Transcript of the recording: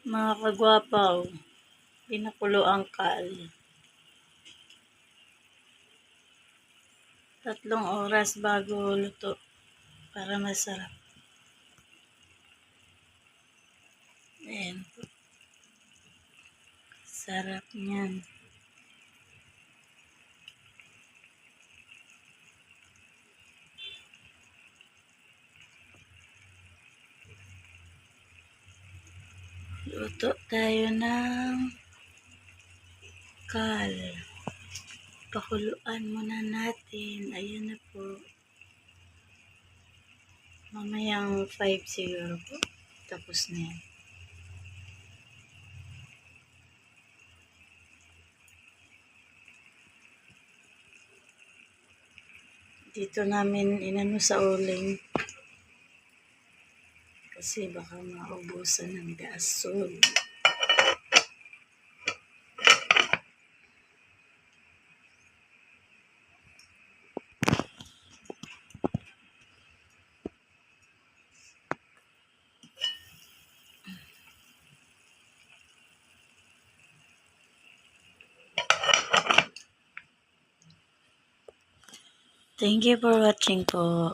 Mga kagwapaw, pinakulo ang kal. Tatlong oras bago luto para masarap. Ayan. Sarap niyan. Luto tayo ng kal. Pakuluan muna natin. Ayan na po. Mamayang 5 siguro po. Tapos na yan. Dito namin inano sa uling. Kasi baka maubusan ng gasol. Thank you for watching po.